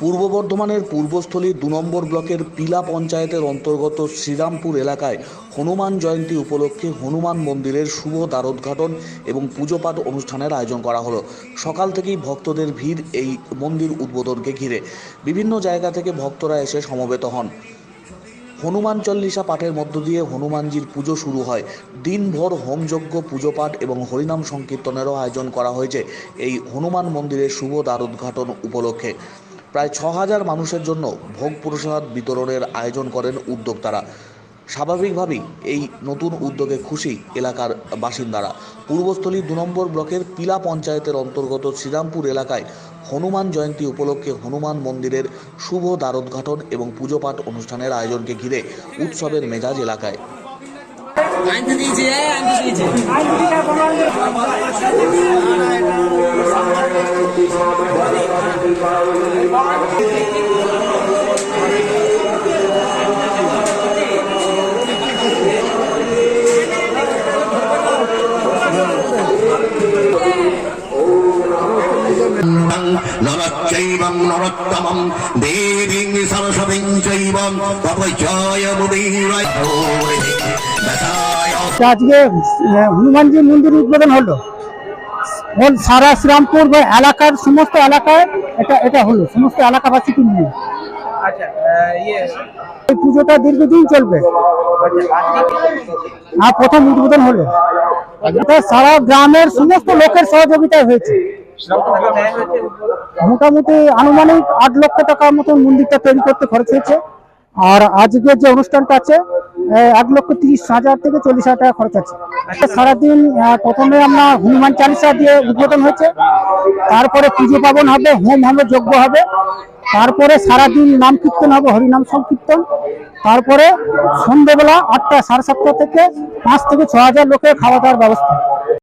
পূর্ব বর্ধমানের পূর্বস্থলী দু নম্বর ব্লকের পিলা পঞ্চায়েতের অন্তর্গত শ্রীরামপুর এলাকায় হনুমান জয়ন্তী উপলক্ষে হনুমান মন্দিরের শুভ দ্বারোদ্ঘাটন এবং পুজোপাঠ অনুষ্ঠানের আয়োজন করা হলো। সকাল থেকেই ভক্তদের ভিড় এই মন্দির উদ্বোধনকে ঘিরে। বিভিন্ন জায়গা থেকে ভক্তরা এসে সমবেত হন। হনুমান চল্লিশা পাঠের মধ্য দিয়ে হনুমানজির পুজো শুরু হয়। দিনভর হোমযজ্ঞ পুজো পাঠ এবং হরিনাম সংকীর্তনেরও আয়োজন করা হয়েছে এই হনুমান মন্দিরের শুভ দ্বার উদ্ঘাটন উপলক্ষে। প্রায় ছ হাজার মানুষের জন্য ভোগ প্রসাদ বিতরণের আয়োজন করেন উদ্যোক্তারা। স্বাভাবিকভাবেই এই নতুন উদ্যোগে খুশি এলাকার বাসিন্দারা। পূর্বস্থলী দু নম্বর ব্লকের পিলা পঞ্চায়েতের অন্তর্গত শ্রীরামপুর এলাকায় হনুমান জয়ন্তী উপলক্ষে হনুমান মন্দিরের শুভ দ্বারোদ্ঘাটন এবং পুজো পাঠ অনুষ্ঠানের আয়োজনকে ঘিরে উৎসবের মেজাজ এলাকায়। নরচৈবং নরোত্তমং দেবীং সরস্বতীং চৈব তপজয় মুদিরায় আজকে হনুমানজি মন্দির উদ্বোধন হলো। সারা শ্রীরামপুর বা এলাকার সমস্ত এলাকায় এটা এটা হলো সমস্ত এলাকাবাসীকে নিয়ে। আচ্ছা ইয়ে। এই পুজোটা দীর্ঘদিন চলবে। আর প্রথম উদ্বোধন হলো। এটা সারা গ্রামের সমস্ত লোকের সহযোগিতায় ব্যয় হয়েছে। মোটামুটি আনুমানিক আট লক্ষ টাকার মতন মন্দিরটা তৈরি করতে খরচ হয়েছে। আর আজকে যে অনুষ্ঠানটা আছে এক লক্ষ তিরিশ হাজার থেকে চল্লিশ হাজার টাকা খরচ আছে। সারাদিন প্রথমে আমরা হনুমান চালিসা দিয়ে উদ্বোধন হয়েছে। তারপরে পুজো পাবন হবে, হোম হবে, যজ্ঞ হবে। তারপরে সারাদিন নাম কীর্তন হবে হরিনাম সংকীর্তন। তারপরে সন্ধ্যেবেলা আটটা সাড়ে সাতটা থেকে পাঁচ থেকে ছ হাজার লোকের খাওয়া দাওয়ার ব্যবস্থা।